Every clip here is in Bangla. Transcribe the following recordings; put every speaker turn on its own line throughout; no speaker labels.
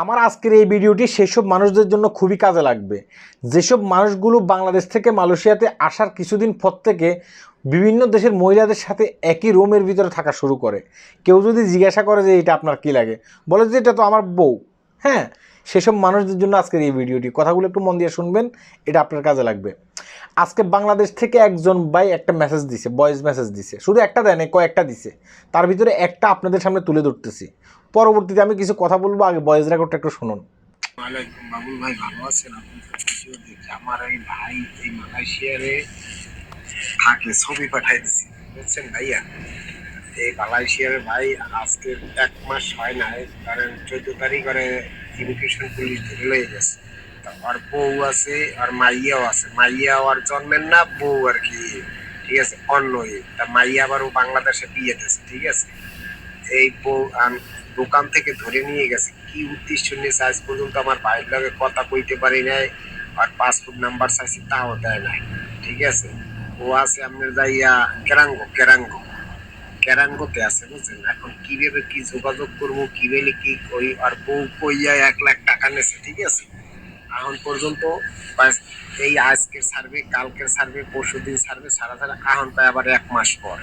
আমার আজকের এই ভিডিওটি সেসব মানুষদের জন্য খুবই কাজে লাগবে। যেসব মানুষগুলো বাংলাদেশ থেকে মালয়েশিয়াতে আসার কিছুদিন পর থেকে বিভিন্ন দেশের মহিলাদের সাথে একই রুমের ভিতরে থাকা শুরু করে। কেউ যদি জিজ্ঞাসা করে যে এটা আপনার কি লাগে? বলে যে এটা তো আমার বউ। হ্যাঁ সেসব মানুষদের জন্য আজকের এই ভিডিওটি। কথাগুলো একটু মন দিয়ে শুনবেন, এটা আপনার কাজে লাগবে। আজকে বাংলাদেশ থেকে একজন ভাই একটা মেসেজ দিছে ভয়েস মেসেজ দিছে। শুধু একটা দেয় না কয়েকটা দিছে। তার ভিতরে একটা আপনাদের সামনে তুলে ধরতেছি। পরবর্তীতে আমি কিছু কথা বলব, আগে ভয়েস রেকর্ডটা একটু শুনুন।
ভাই, ভালো ভাই মালয়েশিয়ারে থাকে, ছবি পাঠাই দিছি বুঝছেন ভাইয়া? এই মালয়েশিয়ার ভাই আজকে এক মাস হয় না কারণ চোদ্দ তারিখ ইমিগ্রেশন পুলিশ ধরে লয়ে গেছে। আর বউ আছে আর মাইয়াও আছে। মাইয়া আর জন্মের না, বউ আর কি, ঠিক আছে, অন্য। তা মাইয়া আবার ও বাংলাদেশে বিয়ে দিয়েছে, ঠিক আছে। এই বউ দোকান থেকে ধরে নিয়ে গেছে। কি উদ্দেশ্য নিয়ে আজ পর্যন্ত আমার ভাইয়ের লগে কথা কইতে পারি নাই, আর পাসপোর্ট নাম্বার চাইছি তাও দেয় নাই, ঠিক আছে। ও আছে আপনার যাইয়া কেরাঙ্গো কেরাঙ্গো। কেরাঙ্গোতে আছে, বুঝছেন? এখন কীভাবে কি যোগাযোগ করব, কীভাবে কি কই আর বউ কইয়া এক লাখ টাকা নেছে, ঠিক আছে? এখন পর্যন্ত এই আজকের সার্ভে, কালকের সার্ভে, পরশু দিন সার্ভে সারা সারা এখন প্রায় আবার এক মাস পর।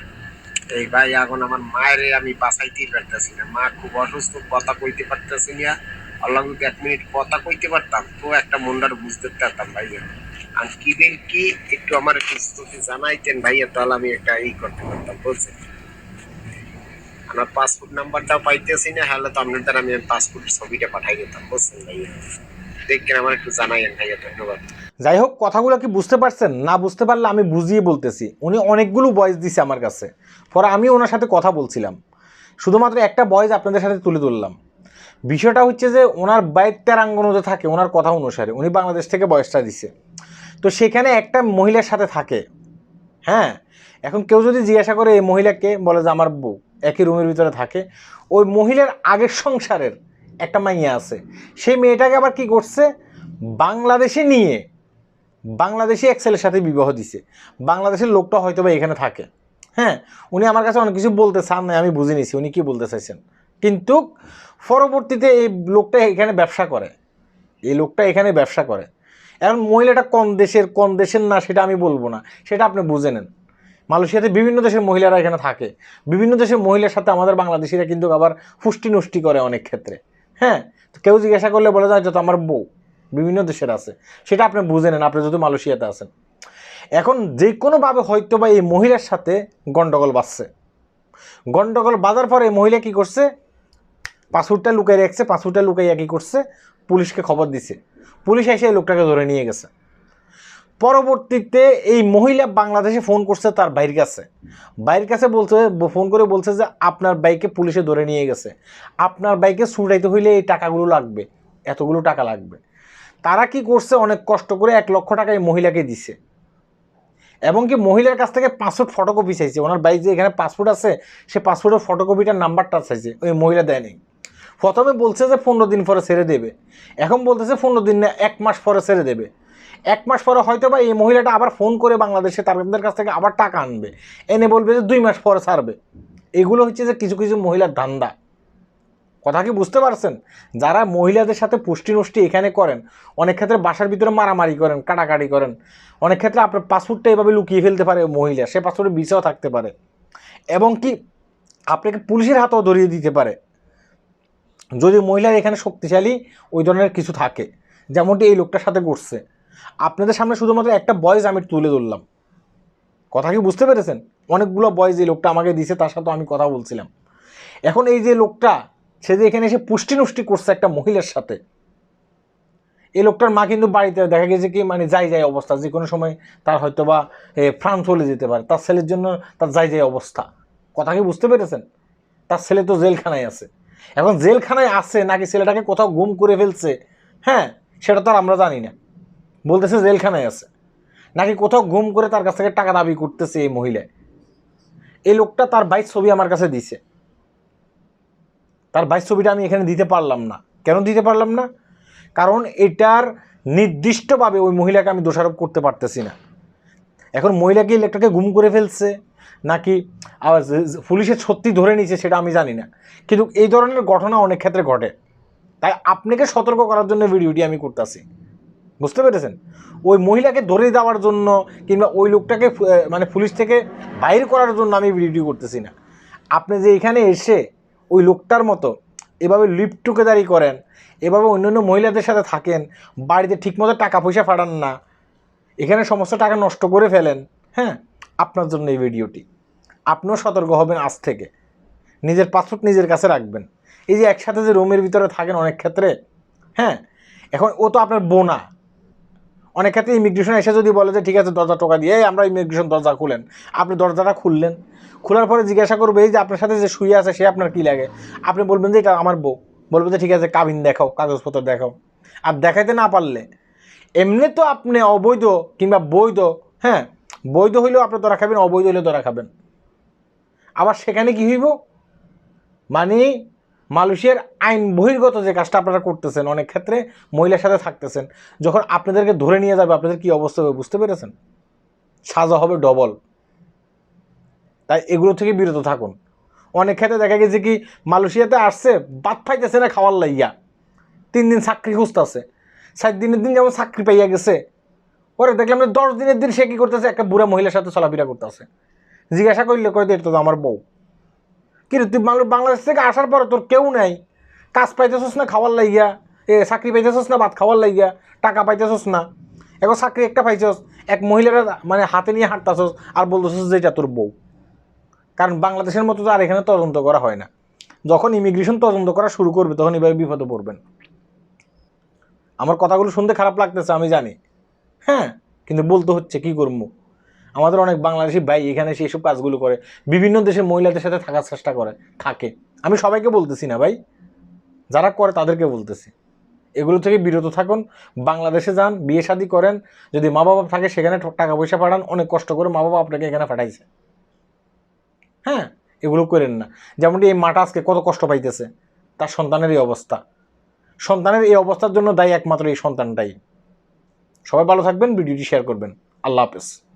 এই ভাই এখন আমার মায়ের আমি বাঁচাইতেই পারতেছি না। মা খুব অসুস্থ, কথা কইতে পারতেছি না। আল্লাহ যদি এক মিনিট কথা কইতে পারতাম, তো একটা মনটার বুঝতে পারতাম ভাইয়া। আর কি বেল কি, একটু আমার একটু জানাইতেন ভাইয়া, তাহলে আমি একটা ই করতে পারতাম, বুঝছেন? আমার পাসপোর্ট নাম্বারটাও পাইতেছি না হলে তো আপনার দ্বারা আমি পাসপোর্ট ছবিটা পাঠাই দিতাম, বুঝছেন ভাইয়া দেখেন, আমার একটু জানাইয়েন ভাইয়া, ধন্যবাদ।
যাই হোক, কথাগুলো কি বুঝতে পারছেন? না বুঝতে পারলে আমি বুঝিয়ে বলতেছি। উনি অনেকগুলো ভয়েস দিছে আমার কাছে। পরে আমি ওনার সাথে কথা বলছিলাম। শুধুমাত্র একটা ভয়েস আপনাদের সাথে তুলে ধরলাম। বিষয়টা হচ্ছে যে, ওনার বাইক তেরাঙ্গনতে থাকে, ওনার কথা অনুসারে। উনি বাংলাদেশ থেকে বয়সটা দিছে। তো সেখানে একটা মহিলার সাথে থাকে। হ্যাঁ? এখন কেউ যদি জিজ্ঞাসা করে, এই মহিলাকে? বলে যে, আমার বউ। একই রুমের ভিতরে থাকে। ওই মহিলার আগের সংসারের একটা মাইয়া আছে। সেই মেয়েটাকে আবার কি করছে? বাংলাদেশে নিয়ে, বাংলাদেশি এক ছেলের সাথে বিবাহ দিছে। বাংলাদেশের লোকটা হয়তো বা এখানে থাকে। হ্যাঁ উনি আমার কাছে অনেক কিছু বলতে চান না আমি বুঝে নিছি উনি কি বলতে চাইছেন। কিন্তু পরবর্তীতে এই লোকটা এখানে ব্যবসা করে। এই লোকটা এখানে ব্যবসা করে। এখন মহিলাটা কোন দেশের কোন দেশের না, সেটা আমি বলব না। সেটা আপনি বুঝে নেন। মালয়েশিয়াতে বিভিন্ন দেশের মহিলারা এখানে থাকে। বিভিন্ন দেশের মহিলার সাথে আমাদের বাংলাদেশিরা কিন্তু আবার ফুষ্টি নষ্টি করে অনেক ক্ষেত্রে। হ্যাঁ? তো কেউ জিজ্ঞাসা করলে বলে যায় যত আমার বউ? বিভিন্ন দেশের আছে। সেটা আপনি বুঝে নেন, আপনি যদি মালয়েশিয়াতে আছেন। এখন যে কোনোভাবে হয়তো বা এই মহিলার সাথে গণ্ডগোল বাজছে গণ্ডগোল বাজার পরে এই মহিলা কি করছে? পাসপোর্টটা লুকাই রাখছে, পাসপোর্টটা লুকাইয়া কী করছে? পুলিশকে খবর দিছে। পুলিশ এসে এই লোকটাকে ধরে নিয়ে গেছে। পরবর্তীতে এই মহিলা বাংলাদেশে ফোন করছে, তার বাইরের কাছে। বাইরের কাছে বলছে, ফোন করে বলছে যে, আপনার বাইকে পুলিশে ধরে নিয়ে গেছে। আপনার বাইকে ছুটাইতে হইলে এই টাকাগুলো লাগবে, এতগুলো টাকা লাগবে। তারা কি করছে, অনেক কষ্ট করে এক লক্ষ টাকা এই মহিলাকে দিছে। এবং কি মহিলার কাছ থেকে পাসপোর্ট ফটোকপি চাইছে। ওনার বাইক যে এখানে পাসপোর্ট আছে, সে পাসপোর্টের ফটোকপিটার নাম্বারটা চাইছে। ওই মহিলা দেয়নি প্রথমে বলছে যে, পনেরো দিন পরে ছেড়ে দেবে। এখন বলতেছে, পনেরো দিন না, এক মাস পরে ছেড়ে দেবে। এক মাস পরে হয়তো বা এই মহিলাটা আবার ফোন করে বাংলাদেশে তাদের কাছ থেকে আবার টাকা আনবে। এনে বলবে যে দুই মাস পরে ছাড়বে। এগুলো হচ্ছে যে কিছু কিছু মহিলার ধান্দা। কথা কি বুঝতে পারছেন? যারা মহিলাদের সাথে পুষ্টি নষ্টি এখানে করেন, অনেক ক্ষেত্রে বাসার ভিতরে মারামারি করেন, কাটাকাটি করেন। অনেক ক্ষেত্রে আপনার পাসপোর্টটা এভাবে লুকিয়ে ফেলতে পারে মহিলা, সে পাসপোর্টে বিষও থাকতে পারে। এবং কি আপনাকে পুলিশের হাতেও ধরিয়ে দিতে পারে। যদি মহিলার এখানে শক্তিশালী, ওই ধরনের কিছু থাকে। যেমনটি এই লোকটার সাথে করছে আপনাদের সামনে শুধুমাত্র একটা বয়স আমি তুলে ধরলাম। কথা কি বুঝতে পেরেছেন? অনেকগুলো বয়স এই লোকটা আমাকে দিছে তার সাথে আমি কথা বলছিলাম। এখন এই যে লোকটা, সে যে এখানে এসে পুষ্টি নষ্টি করছে একটা মহিলার সাথে, এই লোকটার মা কিন্তু বাড়িতে দেখা গেছে কি মানে যাই যাই অবস্থা, যে কোনো সময় তার হয়তো বা ফ্রান্স চলে যেতে পারে। তার ছেলের জন্য তার যাই যাই অবস্থা। কথা কি বুঝতে পেরেছেন? তার ছেলে তো জেলখানায় আছে। এখন জেলখানায় আছে, নাকি ছেলেটাকে কোথাও গুম করে ফেলছে? হ্যাঁ সেটা তো আর আমরা জানি না। বলতেছে জেলখানায় আছে। নাকি কোথাও গুম করে তার কাছ থেকে টাকা দাবি করতেছে এই মহিলা। এই লোকটা তার বাইক ছবি আমার কাছে দিছে। তার বাইক ছবিটা আমি এখানে দিতে পারলাম না। কেন দিতে পারলাম না? কারণ এটার নির্দিষ্টভাবে ওই মহিলাকে আমি দোষারোপ করতে পারতেছি না। এখন মহিলাকে এই লোকটাকে গুম করে ফেলছে? নাকি আবার পুলিশের সত্যি ধরে নিয়েছে সেটা আমি জানি না। কিন্তু এই ধরনের ঘটনা অনেক ক্ষেত্রে ঘটে। তাই আপনাকে সতর্ক করার জন্য ভিডিওটি আমি করতেছি। বুঝতে পেরেছেন? ওই মহিলাকে ধরে দেওয়ার জন্য কিংবা ওই লোকটাকে মানে পুলিশ থেকে বাইর করার জন্য আমি ভিডিও করতেছি না। আপনি যে এখানে এসে ওই লোকটার মতো এভাবে লিফট টুকেদারি করেন, এভাবে অন্যান্য মহিলাদের সাথে থাকেন, বাড়িতে ঠিকমতো টাকা পয়সা পাঠান না, এখানে সমস্ত টাকা নষ্ট করে ফেলেন হ্যাঁ? আপনার জন্য এই ভিডিওটি। আপনিও সতর্ক হবেন আজ থেকে। নিজের পাসপোর্ট নিজের কাছে রাখবেন। এই যে একসাথে যে রুমের ভিতরে থাকেন অনেক ক্ষেত্রে হ্যাঁ? এখন ও তো আপনার বোনা। অনেক ক্ষেত্রে ইমিগ্রেশন এসে যদি বলে যে ঠিক আছে দরজা টোকা দিয়ে "এই, আমরা ইমিগ্রেশন দরজা খুলেন। আপনি দরজাটা খুললেন। খোলার পরে জিজ্ঞাসা করবে এই যে আপনার সাথে যে শুয়ে আছে সে আপনার কী লাগে? আপনি বলবেন যে এটা আমার বউ। বলবে যে ঠিক আছে কাবিন দেখাও কাগজপত্র দেখাও। আর দেখাইতে না পারলে এমনি তো আপনি অবৈধ কিংবা বৈধ হ্যাঁ বৈধ হইলেও আপনি ধরা খাবেন অবৈধ হইলেও ধরা খাবেন। আবার সেখানে কি হইব? মানে মালয়েশিয়ার আইন বহির্গত যে কাজটা আপনারা করতেছেন, অনেক ক্ষেত্রে মহিলার সাথে থাকতেছেন, যখন আপনাদেরকে ধরে নিয়ে যাবে, আপনাদের কি অবস্থা হবে বুঝতে পেরেছেন? সাজা হবে ডবল। তাই এগুলো থেকে বিরত থাকুন। অনেক ক্ষেত্রে দেখা গেছে কি, মালয়েশিয়াতে আসছে, বাদ পাইতেছে না খাওয়ার লাইয়া তিন দিন চাকরি খুঁজতেছে। সাত দিনের দিন যেমন চাকরি পাইয়া গেছে, পরে দেখলাম যে দশ দিনের দিন সে কী করতেছে, একটা বুড়া মহিলার সাথে চলাফেরা করতেছে। জিজ্ঞাসা করলে কয় এটা তো আমার বউ। কিন্তু তুই বাংলা- বাংলাদেশ থেকে আসার পরে তোর কেউ নাই। কাজ পাইতেছস না খাওয়ার লাইয়া এ, চাকরি পাইতেছস না, ভাত খাওয়ার লাইয়া টাকা পাইতেছস না। এখন চাকরি একটা পাইছস, এক মহিলারা মানে হাতে নিয়ে হাঁটতাছস আর বলতেছস যে এটা তোর বউ। কারণ বাংলাদেশের মতো তো আর এখানে তদন্ত করা হয় না। যখন ইমিগ্রেশন তদন্ত করা শুরু করবে, তখন এভাবে বিপদে পড়বেন। আমার কথাগুলো শুনতে খারাপ লাগতেছে, আমি জানি। হ্যাঁ কিন্তু বলতে হচ্ছে, কি করব? আমাদের অনেক বাংলাদেশি ভাই এখানে এসে এসব কাজগুলো করে। বিভিন্ন দেশের মহিলাদের সাথে থাকার চেষ্টা করে, থাকে। আমি সবাইকে বলতেছি না ভাই। যারা করে তাদেরকে বলতেছি। এগুলো থেকে বিরত থাকুন, বাংলাদেশে যান, বিয়ে শাদি করেন, যদি মা বাবা থাকে সেখানে টাকা পয়সা পাঠান, অনেক কষ্ট করে মা বাবা আপনাকে এখানে পাঠাইছে। হ্যাঁ এগুলো করেন না। যেমনটি এই মাটা আজকে কত কষ্ট পাইতেছে, তার সন্তানের এই অবস্থা। সন্তানের এই অবস্থার জন্য দায়ী একমাত্র এই সন্তানটাই। সবাই ভালো থাকবেন, ভিডিওটি শেয়ার করবেন। আল্লাহ হাফেজ।